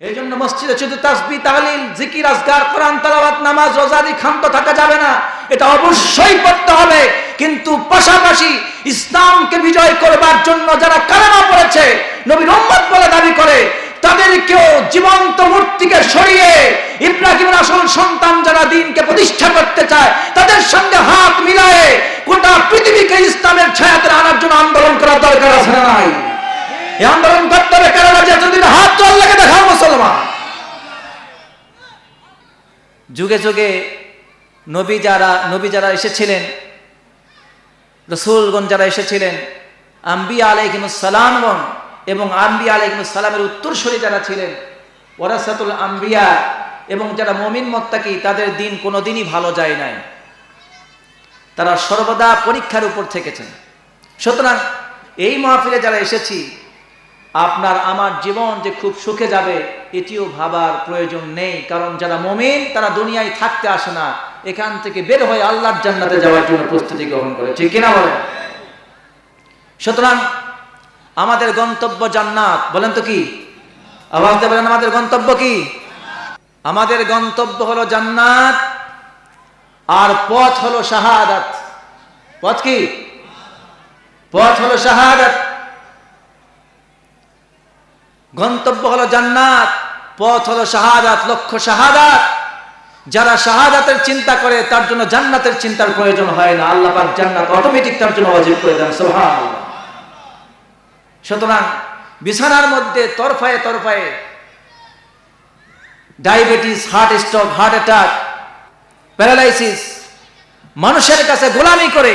এই জন্য মসজিদে শুধু তাসবি, তাহলিল, জিকির আজগার কোরআন তালাবাত নামাজ রোজাদি ক্ষান্ত থাকা যাবে না। এটা অবশ্যই করতে হবে। কিন্তু পাশাপাশি ইসলামকে বিজয় করবার জন্য যারা কালেমা পড়েছে নবীর উম্মত বলে দাবি করে, তাদেরকেও জীবন্ত মূর্তিকে সরিয়ে ইব্রাহিমের আসল সন্তান যারা দিনকে প্রতিষ্ঠা করতে চায়, তাদের সঙ্গে হাত মিলায়ে গোটা পৃথিবীকে ইসলামের ছায়াতে আনার জন্য আন্দোলন করার দরকার আছে। নাই আন্দোলন করতে হবে হাত দেখাও মুসলমান। যুগে যুগে নবী যারা নবী যারা এসেছিলেন, রসুলগণ যারা এসেছিলেন, আম্বিয়া আলাইহিমুসালামগণ এবং আম্বিয়া আলাইহিমুসালামের উত্তরসূরি যারা ছিলেন ওরাসাতুল আম্বিয়া এবং যারা মমিন মত্তাকি, তাদের দিন কোনোদিনই ভালো যায় নাই। তারা সর্বদা পরীক্ষার উপর থেকেছেন। সুতরাং এই মাহফিলে যারা এসেছি আপনার আমার জীবন যে খুব সুখে যাবে এটিও ভাবার প্রয়োজন নেই। কারণ যারা মমিন তারা দুনিয়ায় থাকতে আসে না। এখান থেকে বের হয়ে আল্লাহর জান্নাতে যাওয়ার জন্য প্রস্তুতি গ্রহণ করে। ঠিক কিনা বলেন? সুতরাং আমাদের গন্তব্য জান্নাত। বলেন তো কি? আওয়াজ বলেন আমাদের গন্তব্য কি? আমাদের গন্তব্য হলো জান্নাত আর পথ হলো শাহাদাত। পথ কি? পথ হলো শাহাদাত। গন্তব্য হলো জান্নাত, পথ হলো শাহাদাত, লক্ষ্য শাহাদাত। যারা শাহাদাতের চিন্তা করে, তার জন্য জান্নাতের চিন্তার প্রয়োজন হয় না। আল্লাহ পাক জান্নাত অটোমেটিক তার জন্য ওয়াজিব করে দেন, সুবহানাল্লাহ। সুতরাং বিছানার মধ্যে তরফায়ে তরফায়ে diabetes heart stroke heart attack paralysis মানুষের কাছে গোলামি করে,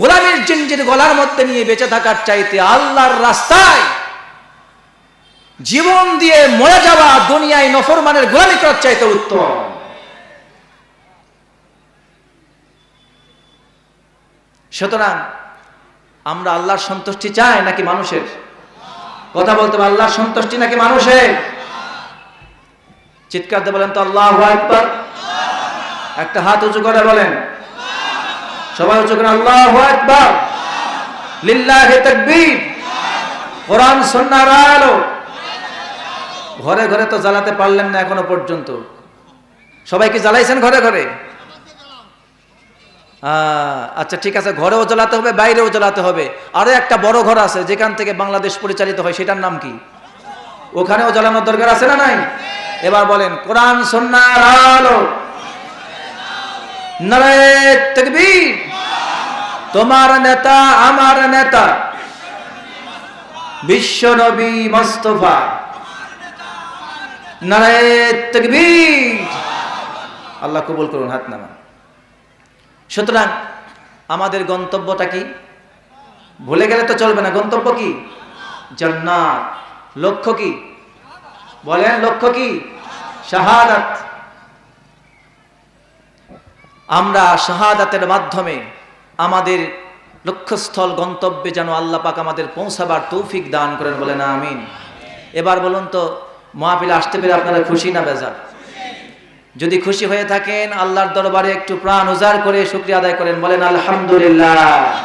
গোলামির জিনজির গলার মধ্যে নিয়ে বেঁচে থাকার চাইতে আল্লাহর রাস্তায় জীবন দিয়ে মরে যাওয়া দুনিয়ায় নফরমানের গোলামি করার চাইতে উত্তম। সুতরাং আমরা আল্লাহর সন্তুষ্টি চাই নাকি মানুষের? কথা বলতে হবে, আল্লাহর সন্তুষ্টি নাকি মানুষের? চিৎকার দিয়ে বলেন তো, আল্লাহ একবার একটা হাত উঁচু করে বলেন। সবাই উঁচু করে, আল্লাহ একবার লিল্লাহি তাকবীর। কোরআন, সুন্নাহর আলো। ঘরে ঘরে তো জ্বালাতে পারলেন না এখনও পর্যন্ত। সবাই কি জ্বালাইছেন ঘরে ঘরে? আচ্ছা ঠিক আছে, ঘরেও জ্বালাতে হবে, বাইরেও জ্বালাতে হবে। আরও একটা বড় ঘর আছে, যেখান থেকে বাংলাদেশ পরিচালিত হয়, সেটার নাম কি? ওখানেও জ্বালানোর দরকার আছে না নাই? এবার বলেন, কোরআন সন্ন্যার আলো। তোমার নেতা, আমার নেতা। বিশ্ব নবী মোস্তফা। আল্লাহ কবুল করুন, হাত নামা সুতরাং আমাদের গন্তব্যটা কি? ভুলে গেলে তো চলবে না। গন্তব্য কি? জান্নাত। লক্ষ্য কি? বলেন, লক্ষ্য কি? শাহাদাত। আমরা শাহাদাতের মাধ্যমে আমাদের লক্ষ্যস্থল, গন্তব্যে যেন আল্লাহ পাক আমাদের পৌঁছাবার তৌফিক দান করেন বলেন, আমিন। এবার বলুন তো মহাপিলে আসতে পেরে আপনারা খুশি না বেজার? যদি খুশি হয়ে থাকেন, আল্লাহর দরবারে একটু প্রাণ উজাড় করে শুক্রিয়া আদায় করেন, বলেন আলহামদুলিল্লাহ।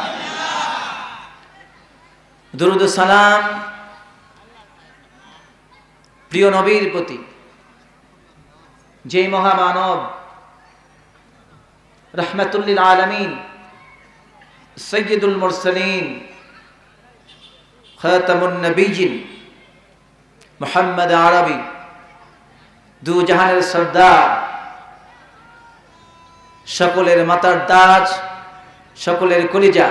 দুরুদ সালাম প্রিয় নবীর প্রতি। যেই মহামানব রহমতুল্লিল আলমিন, সৈয়দুল মুরসলিন, খাতামুন নবীজিন মোহাম্মদ আরবি, দু জাহানের সর্দার, সকলের মাতার দাজ সকলের কলিজা।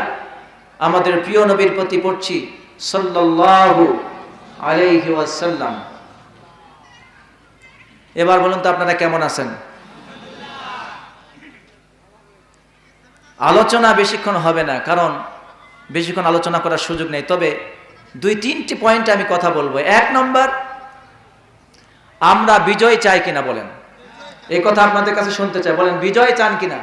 আমাদের প্রিয় নবীর প্রতি পড়ছি সাল্লাল্লাহু আলাইহি ওয়াসাল্লাম। এবার বলুন তো আপনারা কেমন আছেন? আলোচনা বেশিক্ষণ হবে না, কারণ বেশিক্ষণ আলোচনা করার সুযোগ নেই। তবে দুই তিনটি পয়েন্টে আমি কথা বলব। এক নম্বর, আমরা বিজয় চাই কিনা বলেন। এই কথা আপনাদের কাছে শুনতে চাই। বলেন, বিজয় চান কিনা?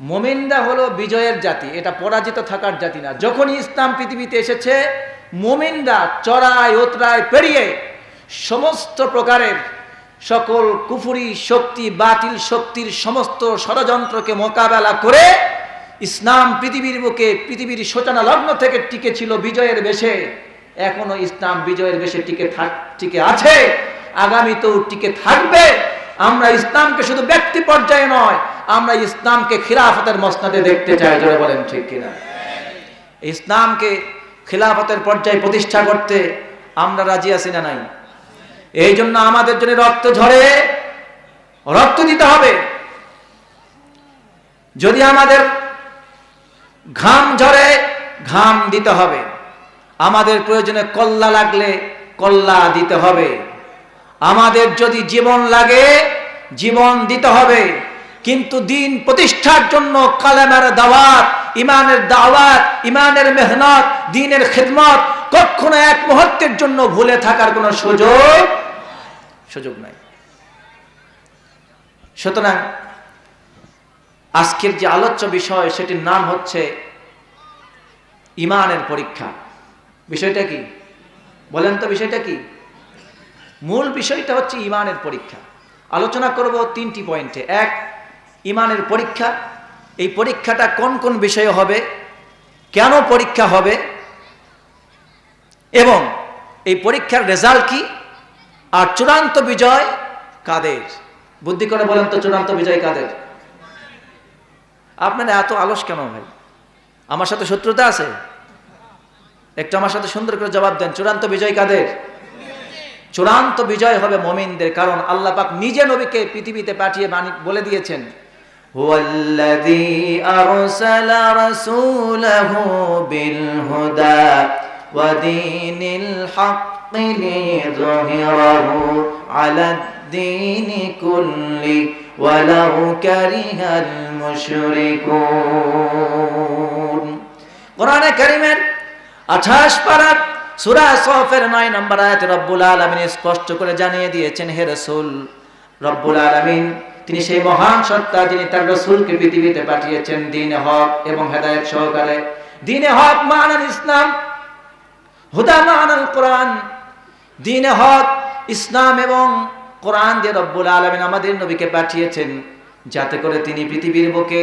মোমিনরা হলো বিজয়ের জাতি, এটা পরাজিত থাকার জাতি না। যখনই ইসলাম পৃথিবীতে এসেছে, মোমিনরা চড়াই ওতরায়, পেরিয়ে সমস্ত প্রকারের সকল কুফুরি শক্তি, বাতিল শক্তির সমস্ত ষড়যন্ত্রকে মোকাবেলা করে ইসলাম পৃথিবীর বুকে, পৃথিবীর সূচনা লগ্ন থেকে টিকে ছিল বিজয়ের বেশে। এখনও ইসলাম বিজয়ের বেশে টিকে থাক, টিকে আছে। আগামীতেও টিকে থাকবে। আমরা ইসলামকে শুধু ব্যক্তি পর্যায়ে নয়, আমরা ইসলামকে খিলাফতের মসনাদে দেখতে চাই, জোরে বলেন ঠিক কিনা? ইসলামকে খিলাফতের পর্যায়ে প্রতিষ্ঠা করতে আমরা রাজি আছি না নাই। এই জন্য আমাদের জন্য রক্ত ঝরে, রক্ত দিতে হবে। যদি আমাদের ঘাম ঝরে, ঘাম দিতে হবে। আমাদের প্রয়োজনে কল্লা লাগলে কল্লা দিতে হবে। আমাদের যদি জীবন লাগে, জীবন দিতে হবে। কিন্তু দিন প্রতিষ্ঠার জন্য কালেমার দাওয়াত, ইমানের দাওয়াত, ইমানের মেহনত, দিনের খেদমত কখনো এক মুহূর্তের জন্য ভুলে থাকার কোনো সুযোগ সুযোগ নাই। সুতরাং আজকের যে আলোচ্য বিষয়, সেটির নাম হচ্ছে ইমানের পরীক্ষা। বিষয়টা কি? বলেন তো বিষয়টা কি? মূল বিষয়টা হচ্ছে ইমানের পরীক্ষা। আলোচনা করব তিনটি পয়েন্টে। এক, ইমানের পরীক্ষা। এই পরীক্ষাটা কোন কোন বিষয়ে হবে? কেন পরীক্ষা হবে? এবং এই পরীক্ষার রেজাল্ট কি? আর চূড়ান্ত বিজয় কাদের? বুদ্ধি করে বলেন তো চূড়ান্ত বিজয় কাদের? আপনারা এত আলস কেন ভাই? আমার সাথে শত্রুতা আছে? একটু আমার সাথে সুন্দর করে জবাব দেন, চূড়ান্ত বিজয় কাদের? চূড়ান্ত বিজয় হবে মমিনদের, কারণ আল্লাহ পাক নিজে নবীকে পৃথিবীতে পাঠিয়ে বলে দিয়েছেন, হুয়াল্লাযী বিল হুদা الدين كله ولو كره المشركون কোরআনে কারিমের আঠাশ পারার সুরা সফের নয় নম্বর আয়াত রব্বুল আলমিন স্পষ্ট করে জানিয়ে দিয়েছেন হে রসুল রব্বুল আলমিন তিনি সেই মহান সত্তা যিনি তার রসুলকে পৃথিবীতে পাঠিয়েছেন দিনে হক এবং হেদায়ত সহকারে দিনে হক মানান ইসলাম হুদা মানাল কোরআন দিনে হক ইসলাম এবং কোরআন দিয়ে রব্বুল আলমিন আমাদের নবীকে পাঠিয়েছেন যাতে করে তিনি পৃথিবীর বুকে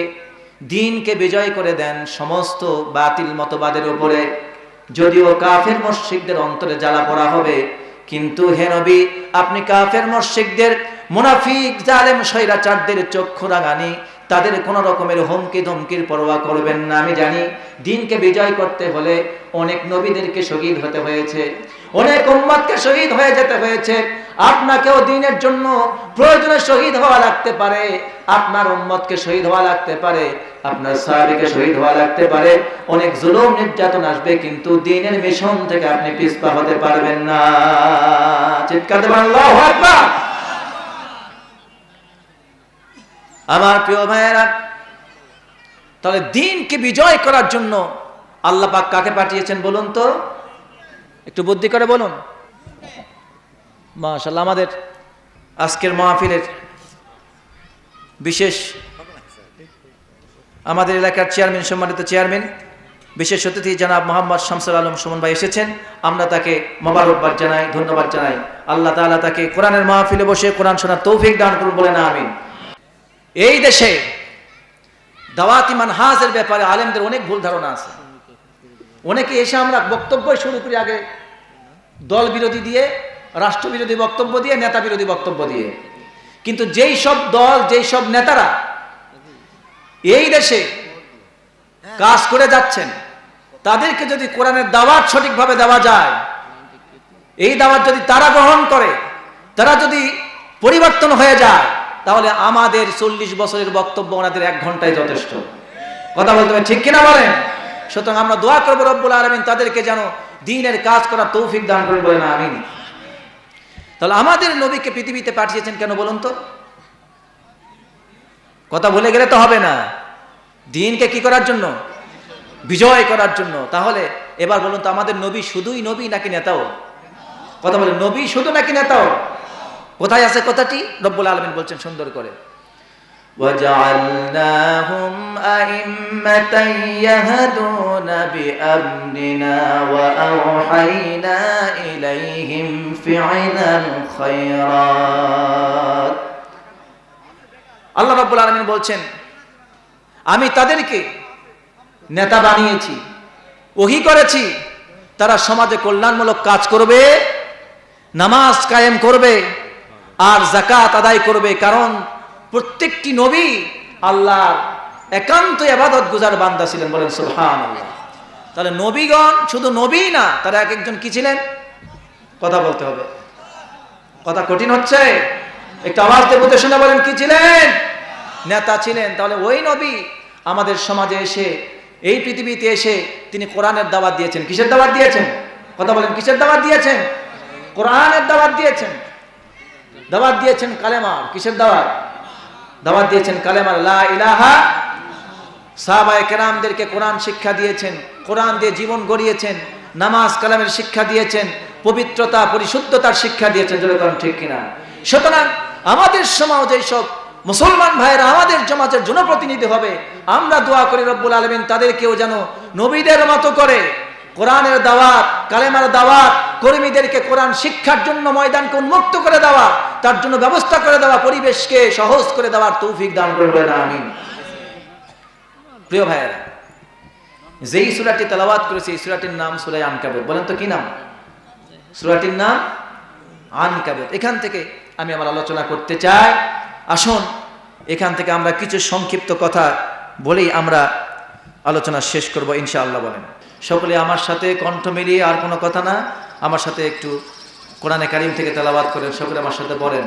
দিনকে বিজয় করে দেন সমস্ত বাতিল মতবাদের উপরে। যদিও কাফের মসজিদদের অন্তরে জ্বালা পড়া হবে, কিন্তু হে নবী, আপনি কাফের মসজিদদের মুনাফিক, জালেম, স্বৈরাচারদের চক্ষু রাগানি তাদের কোন রকমের হুমকি ধমকির পরোয়া করবেন না। আমি জানি, দিনকে বিজয় করতে হলে অনেক নবীদেরকে শহীদ হতে হয়েছে। অনেক উম্মতকে শহীদ হয়ে যেতে হয়েছে। আপনাকেও দিনের জন্য প্রয়োজনে শহীদ হওয়া লাগতে পারে। আপনার উম্মতকে শহীদ হওয়া লাগতে পারে। আপনার সাহাবিকে শহীদ হওয়া লাগতে পারে। অনেক জুলুম নির্যাতন আসবে, কিন্তু দিনের মিশন থেকে আপনি পিছপা হতে পারবেন না। চিৎকার দেবেন আমার প্রিয় ভাইয়েরা, তাহলে দিনকে বিজয় করার জন্য আল্লাহ পাক কাকে পাঠিয়েছেন বলুন তো? একটু বুদ্ধি করে বলুন। মাশাল্লাহ আমাদের আজকের মাহফিলের বিশেষ আমাদের এলাকার চেয়ারম্যান, সম্মানিত চেয়ারম্যান, বিশেষ অতিথি জানাব মোহাম্মদ শামসুল আলম সুমন ভাই এসেছেন। আমরা তাকে মোবারকবাদ জানাই, ধন্যবাদ জানাই। আল্লাহ তাআলা তাকে কোরআনের মাহফিলে বসে কোরআন শোনার তৌফিক দান করুন বলে না আমিন। এই দেশে দাওয়াতি মানহাজের ব্যাপারে আলেমদের অনেক ভুল ধারণা আছে। অনেকে এসে আমরা বক্তব্য শুরু করি আগে দল বিরোধী দিয়ে রাষ্ট্রবিরোধী বক্তব্য দিয়ে, নেতা বিরোধী বক্তব্য দিয়ে। কিন্তু যেই সব দল, যেই সব নেতারা এই দেশে কাজ করে যাচ্ছেন, তাদেরকে যদি কোরআনের দাওয়াত সঠিকভাবে দেওয়া যায়, এই দাওয়াত যদি তারা গ্রহণ করে, তারা যদি পরিবর্তন হয়ে যায়, তাহলে আমাদের চল্লিশ বছরের বক্তব্য ওনাদের এক ঘন্টায় যথেষ্ট। কথা বলতে হবে, ঠিক কিনা বলেন? সুতরাং আমরা দোয়া করব রব্বুল আলমিন তাদেরকে যেন দিনের কাজ করার তৌফিক দান করবেন বলে না, আমিন। তাহলে আমাদের নবীকে পৃথিবীতে পাঠিয়েছেন কেন বলুন তো? কথা বলে গেলে তো হবে না। দিনকে কি করার জন্য? বিজয় করার জন্য। তাহলে এবার বলুন তো, আমাদের নবী শুধুই নবী নাকি নেতাও? কথা বলে, নবী শুধু নাকি নেতাও? কোথায় আছে কথাটি? রব্বুল আলমিন বলছেন সুন্দর করে। وجعلناهم أئمة يهدون بأمرنا وأوحينا إليهم فعل الخيرات আল্লাহ রাব্বুল আলামিন বলছেন আমি তাদেরকে নেতা বানিয়েছি ওহি করেছি তারা সমাজে কল্যাণমূলক কাজ করবে নামাজ কায়েম করবে আর জাকাত আদায় করবে কারণ প্রত্যেকটি নবী আল্লাহর একান্ত আবাদত গুজার বান্দা ছিলেন বলেন সুবহান তাহলে নবীগণ শুধু নবী না, তারা এক একজন কি ছিলেন? কথা বলতে হবে। কথা কঠিন হচ্ছে। একটু আওয়াজ দেবতে শুনে বলেন, কি ছিলেন? নেতা ছিলেন। তাহলে ওই নবী আমাদের সমাজে এসে, এই পৃথিবীতে এসে তিনি কোরআনের দাওয়াত দিয়েছেন। কিসের দাওয়াত দিয়েছেন? কথা বলেন, কিসের দাওয়াত দিয়েছেন? কোরআনের দাওয়াত দিয়েছেন। দাওয়াত দিয়েছেন কালেমার। কিসের দাওয়াত? দাওয়াত দিয়েছেন কালেমার লা ইলাহা। কেরামদেরকে কোরআন শিক্ষা দিয়েছেন, কোরআন দিয়ে জীবন গড়িয়েছেন, নামাজ কালামের শিক্ষা দিয়েছেন, পবিত্রতা, পরিশুদ্ধতার শিক্ষা দিয়েছেন যেরকম ঠিক কিনা? সুতরাং আমাদের সমাজ এইসব মুসলমান ভাইয়েরা আমাদের সমাজের জনপ্রতিনিধি হবে, আমরা দোয়া করি রব্বুল আলমিন তাদেরকেও যেন নবীদের মতো করে কোরআনের দাওয়াত, কালেমার দাওয়াত, কর্মীদেরকে কোরআন শিক্ষার জন্য ময়দানকে উন্মুক্ত করে দেওয়া, তার জন্য ব্যবস্থা করে দেওয়া, পরিবেশকে সহজ করে দেওয়ার তৌফিক দান করবেন, আমিন। প্রিয় ভাইয়েরা, যেই সুরাটি তেলাওয়াত করেছে, এই সুরাটির নাম সুরাই আনকাবুত। বলেন তো কি নাম? সুরাটির নাম আনকাবুত। এখান থেকে আমি আমার আলোচনা করতে চাই। আসুন, এখান থেকে আমরা কিছু সংক্ষিপ্ত কথা বলেই আমরা আলোচনা শেষ করব, ইনশাআল্লাহ বলেন। সকলে আমার সাথে কণ্ঠ মিলিয়ে আর কোনো কথা না আমার সাথে একটু কোরআনে কারিম থেকে তেলাওয়াত করেন সকলে আমার সাথে বলেন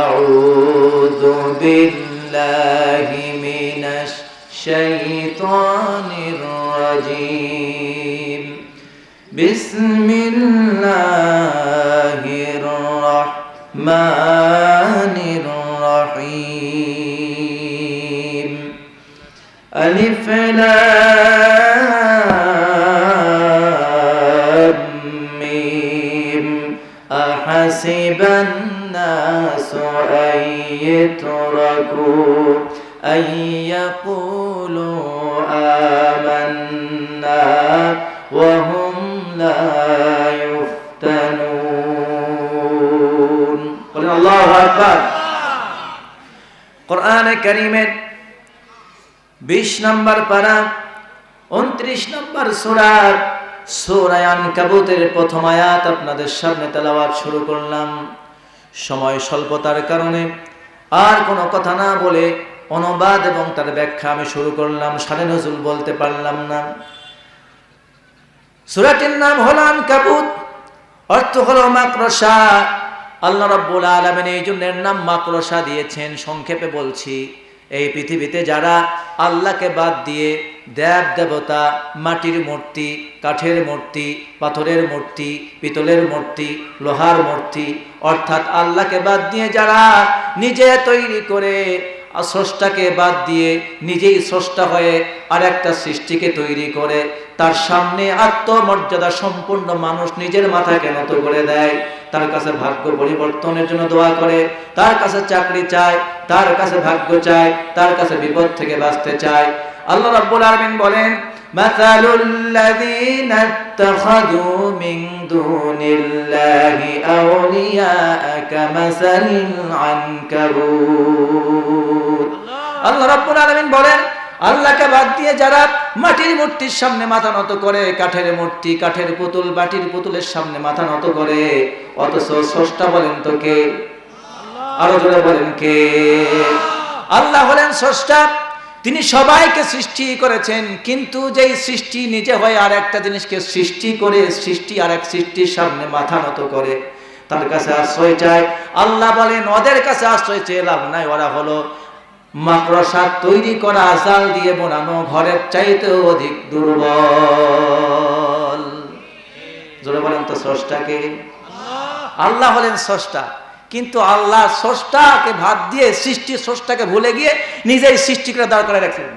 আউযু বিল্লাহি মিনাশ শাইতানির রাজিম বিসমিল্লাহির রাহমানির রাহিম ألف لام حسب الناس أن يتركوا أن يقولوا آمنا وهم لا يفتنون قل الله أكبر قرآن كريم بيش نمبر پرا انتريش نمبر سورة সুরায়ান কাবুতের প্রথম আয়াত আপনাদের সামনে তেলাওয়াত শুরু করলাম। সময় স্বল্পতার কারণে আর কোনো কথা না বলে অনুবাদ এবং তার ব্যাখ্যা আমি শুরু করলাম সাড়ে নজুল বলতে পারলাম না। সুরাটির নাম হলান কাবুত অর্থ হলো মাকড়সা। আল্লাহ রব্বুল আলমেন এই জন্যের নাম মাকড়সা দিয়েছেন, সংক্ষেপে বলছি। এই পৃথিবীতে যারা আল্লাহকে বাদ দিয়ে দেব দেবতা, মাটির মূর্তি, কাঠের মূর্তি, পাথরের মূর্তি, পিতলের মূর্তি, লোহার মূর্তি, অর্থাৎ আল্লাহকে বাদ দিয়ে যারা নিজে তৈরি করে স্রষ্টাকে বাদ দিয়ে নিজেই স্রষ্টা হয়ে আর একটা সৃষ্টিকে তৈরি করে, তার সামনে আত্মমর্যাদা সম্পূর্ণ মানুষ নিজের মাথাকে নত করে দেয়। তার কাছে ভাগ্য পরিবর্তনের জন্য দোয়া করে তার কাছে চাকরি চায় তার কাছে ভাগ্য চায় তার কাছে বিপদ থেকে বাঁচতে চায় আল্লাহ রাব্বুল আলামিন বলেন مثل الذين اتخذوا من دون الله أولياء كمثل العنكبوت আল্লাহ রাব্বুল আলামিন বলেন আল্লাহকে বাদ দিয়ে যারা মাটির মূর্তির সামনে মাথা নত করে, কাঠের মূর্তি, কাঠের পুতুল, বাটির পুতুলের সামনে মাথা নত করে, অথচ স্রষ্টা বলেন তো কে? আরও জোরে বলেন কে? আল্লাহ হলেন স্রষ্টা, তিনি সবাইকে সৃষ্টি করেছেন, কিন্তু যেই সৃষ্টি নিজে হয় আর একটা জিনিসকে সৃষ্টি করে, সৃষ্টি আর এক সৃষ্টির সামনে মাথা নত করে, তার কাছে আশ্রয় চায়। আল্লাহ বলেন, ওদের কাছে আশ্রয় চেয়ে লাভ নাই, ওরা হলো মাকড়সা তৈরি করা জাল দিয়ে বোনানো ঘরের চাইতে অধিক দুর্বল। জোরে বলেন তো স্রষ্টাকে? আল্লাহ হলেন স্রষ্টা, কিন্তু আল্লাহ স্রষ্টাকে ভাত দিয়ে সৃষ্টি স্রষ্টাকে ভুলে গিয়ে নিজেই সৃষ্টি করে দাঁড় করে রাখলেন।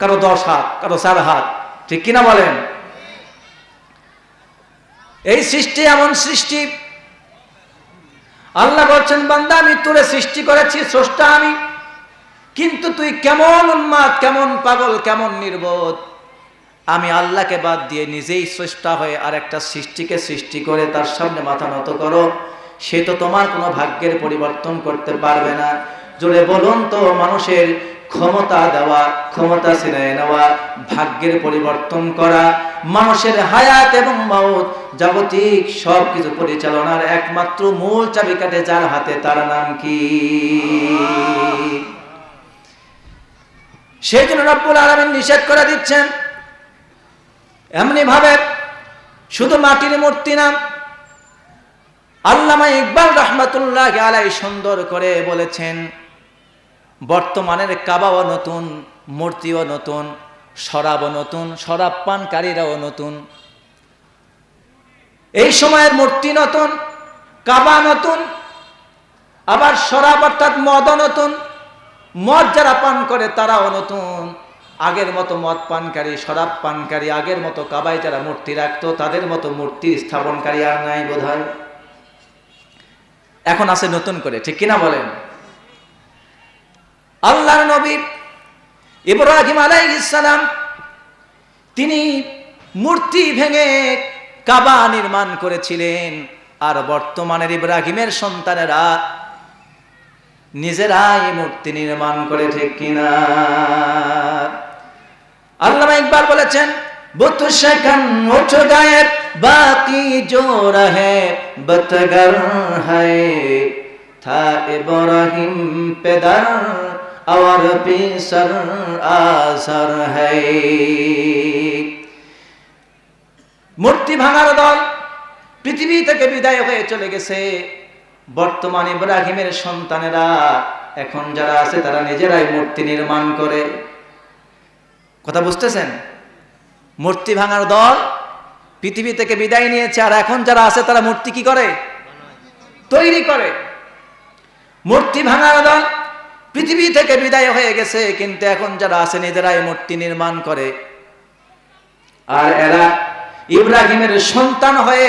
কারও দশ হাত, কারও চার হাত, ঠিক কিনা বলেন? এই সৃষ্টি এমন সৃষ্টি আল্লাহ বলছেন, বান্দা, আমি তোরে সৃষ্টি করেছি, স্রষ্টা আমি। কিন্তু তুই কেমন উন্মাদ কেমন পাগল, কেমন নির্বোধ? আমি আল্লাহকে বাদ দিয়ে নিজেই স্রষ্টা হয়ে আর একটা সৃষ্টিকে সৃষ্টি করে তার সামনে মাথা নত করো। সে তো তোমার কোনো ভাগ্যের পরিবর্তন করতে পারবে না। জোরে বলুন তো, মানুষের ক্ষমতা দেওয়া, ক্ষমতা ছিনায় নেওয়া, ভাগ্যের পরিবর্তন করা, মানুষের হায়াত এবং মাউত জাগতিক সব কিছু পরিচালনার একমাত্র মূল চাবিকাঠে যার হাতে তার নাম কি? সেই জন্য রব্বুল আলমিন নিষেধ করে দিচ্ছেন। এমনি ভাবে শুধু মাটির মূর্তি না, আল্লামা ইকবাল রহমতুল্লাহ আলাই সুন্দর করে বলেছেন বর্তমানের কাবাও নতুন, মূর্তিও নতুন, শরাবও নতুন, শরাব পানকারীরাও নতুন। এই সময়ের মূর্তি নতুন, কাবা নতুন, আবার শরাব অর্থাৎ মদ নতুন, মদ যারা পান করে তারাও নতুন। আগের মতো মদ পানকারী, শরাব পানকারী, আগের মতো কাবায় যারা মূর্তি রাখতো, তাদের মতো মূর্তি স্থাপনকারী আর নাই বোধ এখন আছে নতুন করে, ঠিক কিনা বলেন? আল্লাহর নবী ইব্রাহিম আলাইহিসসালাম তিনি মূর্তি ভেঙে কাবা নির্মাণ করেছিলেন। আর বর্তমানের ইব্রাহিমের সন্তানেরা নিজেরাই মূর্তি নির্মাণ করে ঠিক কিনা? আল্লামা ইকবাল বলেছেন, বুত শেখান উঠ গায়ে, বাকি বতগর থা ইব্রাহিম পেদার और পিসর আসর হ্যায় মূর্তি ভাঙার দল পৃথিবী থেকে বিদায় হয়ে চলে গেছে। বর্তমান ইব্রাহিমের সন্তানেরা এখন যারা আছে, তারা নিজেরাই মূর্তি নির্মাণ করে। কথা বুঝতেছেন? মূর্তি ভাঙার দল পৃথিবী থেকে বিদায় নিয়েছে, আর এখন যারা আছে, তারা মূর্তি কি করে? তৈরি করে। মূর্তি ভাঙার দল পৃথিবী থেকে বিদায় হয়ে গেছে, কিন্তু এখন যারা আছে নিজেরাই মূর্তি নির্মাণ করে। আর এরা ইব্রাহিমের সন্তান হয়ে,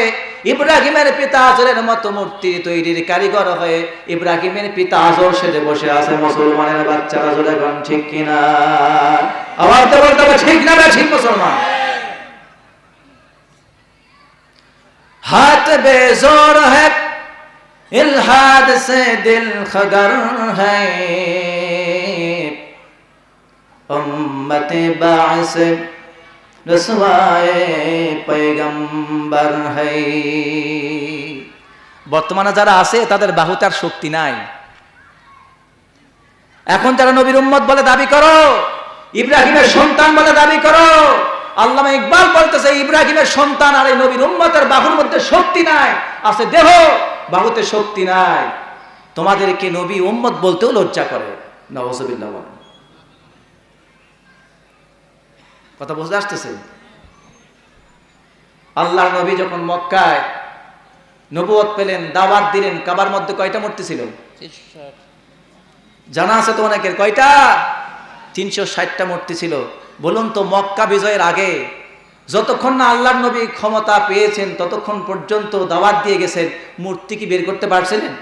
ইব্রাহিমের পিতা আজরের মতো মূর্তি তৈরির কারিগর হয়ে, ইব্রাহিমের পিতা আজর সেজে বসে আছে মুসলমানের বাচ্চারা, জোরে এখন ঠিক কিনা? আবার তো বলতে হবে, ঠিক না ঠিক মুসলমান? হাত বেজোর है الحاد سے دل خدر ہے امت باعث রসুয়ায়ে পয়গম্বর হই বর্তমানে যারা আছে, তাদের বাহুতার শক্তি নাই। এখন তারা নবীর উম্মত বলে দাবি করো, ইব্রাহিমের সন্তান বলে দাবি করো, আল্লামা ইকবাল বলতেছে, ইব্রাহিমের সন্তান আর এই নবীর উম্মতের বাহুর মধ্যে শক্তি নাই, আছে দেহ। বাহুতে শক্তি নাই। তোমাদেরকে নবী উম্মত বলতেও লজ্জা করে। নওয়াজবিল্লাহ কথা বুঝতে আসতেছে? আল্লাহ নবী যখন মক্কায় নবুয়ত পেলেন দাওয়াত দিলেন কাবার মধ্যে কয়টা মূর্তি ছিল? জানা আছে তো অনেকের। কয়টা? তিনশো ষাটটা মূর্তি ছিল। বলুন তো মক্কা বিজয়ের আগে যতক্ষণ না আল্লাহ নবী ক্ষমতা পেয়েছেন, ততক্ষণ পর্যন্ত দাওয়াত দিয়ে গেছেন, মূর্তি কি বের করতে পারছিলেন?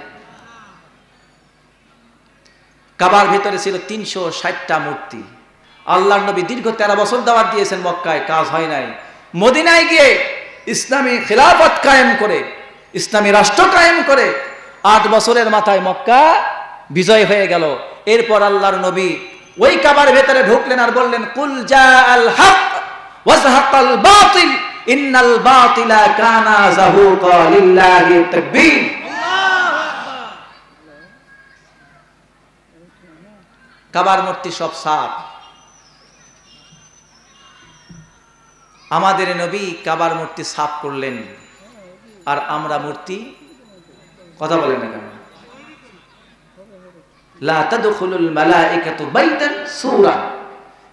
কাবার ভিতরে ছিল তিনশো ষাটটা মূর্তি। আল্লাহ নবী দীর্ঘ তেরো বছর দাওয়াত দিয়েছেন মক্কায়, কাজ হয় নাই। মদিনায় গিয়ে ইসলামী খিলাফত কায়েম করে, ইসলামী রাষ্ট্র কায়েম করে, আট বছরের মাথায় মক্কা বিজয় হয়ে গেল। এরপর আল্লাহর নবী ওই কাবার ভেতরে ঢুকলেন আর বললেন, কুল জা আল হক। কাবার মূর্তি সাপ আমাদের নবী কাবার মূর্তি সাফ করলেন। আর আমরা মূর্তি কথা বলেন না কেন? লা তাদখুলুল মালাইকাতু বাইতান সূরা।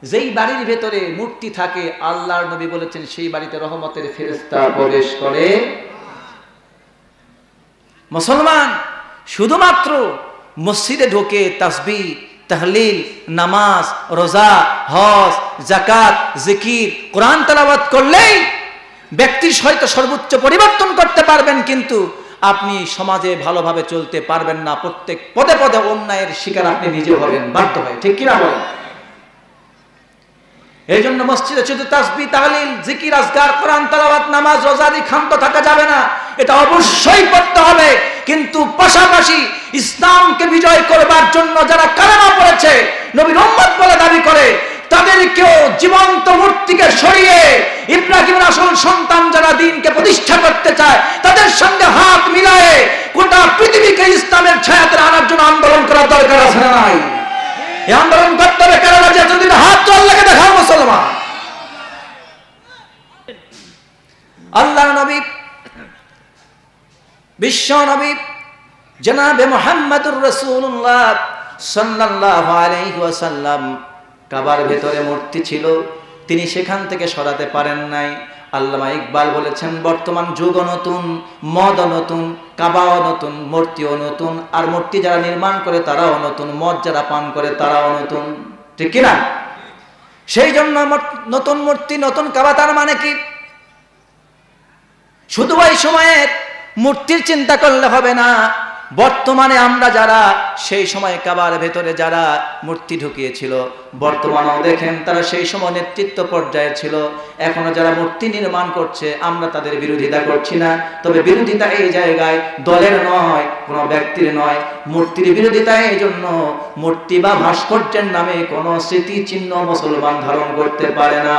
যেই বাড়ির ভেতরে মূর্তি থাকে আল্লাহর নবী বলেছেন সেই বাড়িতে রহমতের ফেরেশতা প্রবেশ করে। মুসলমান শুধুমাত্র মসজিদে ঢোকে তাসবিহ তাহলিল নামাজ রোজা হজ জাকাত জিকির কোরআন তালাবাদ করলেই ব্যক্তির হয়তো সর্বোচ্চ পরিবর্তন করতে পারবেন কিন্তু আপনি সমাজে ভালোভাবে চলতে পারবেন না। প্রত্যেক পদে পদে অন্যায়ের শিকার আপনি নিজে হবেন বাধ্য হয়। ঠিক কিনা বলেন? এই জন্য মসজিদে শুধু তাসবি, তাহলিল, জিকির আজগার কোরআন তালাবাত নামাজ রোজাদি ক্ষান্ত থাকা যাবে না। এটা অবশ্যই করতে হবে। কিন্তু পাশাপাশি ইসলামকে বিজয় করবার জন্য যারা কালেমা পড়েছে, নবীর উম্মত বলে দাবি করে, তাদেরকেও জীবন্ত মূর্তিকে সরিয়ে ইব্রাহিমের আসল সন্তান যারা দিনকে প্রতিষ্ঠা করতে চায়, তাদের সঙ্গে হাত মিলায়ে গোটা পৃথিবীকে ইসলামের ছায়াতে আনার জন্য আন্দোলন করার দরকার আছে। নাই আন্দোলন করতে হবে হাত দেখাও মুসলমান। আল্লাহ নবী, বিশ্ব নবী, জনাবে মোহাম্মদুর রসুল্লাহ কাবার ভেতরে মূর্তি ছিল। তিনি সেখান থেকে সরাতে পারেন নাই। আল্লামা ইকবাল বলেছেন, বর্তমান যুগও নতুন, মদও নতুন, কাবাও নতুন, মূর্তিও নতুন, আর মূর্তি যারা নির্মাণ করে তারাও নতুন, মদ যারা পান করে তারাও নতুন। ঠিক কিনা? সেই জন্য নতুন মূর্তি, নতুন কাবা তার মানে কি? শুধু ওই সময়ে মূর্তির চিন্তা করলে হবে না। বর্তমানে আমরা যারা, সেই সময় কাবার ভেতরে যারা মূর্তি ঢুকিয়েছিল, বর্তমানেও দেখেন তারা সেই সময় নেতৃত্ব পর্যায়ে ছিল। এখনও যারা মূর্তি নির্মাণ করছে, আমরা তাদের বিরোধিতা করছি না। তবে বিরোধিতা এই জায়গায় দলের নয়, কোনো ব্যক্তির নয়। মূর্তির বিরোধিতা এই জন্য মূর্তি বা ভাস্কর্যের নামে কোনো স্মৃতিচিহ্ন মুসলমান ধারণ করতে পারে না।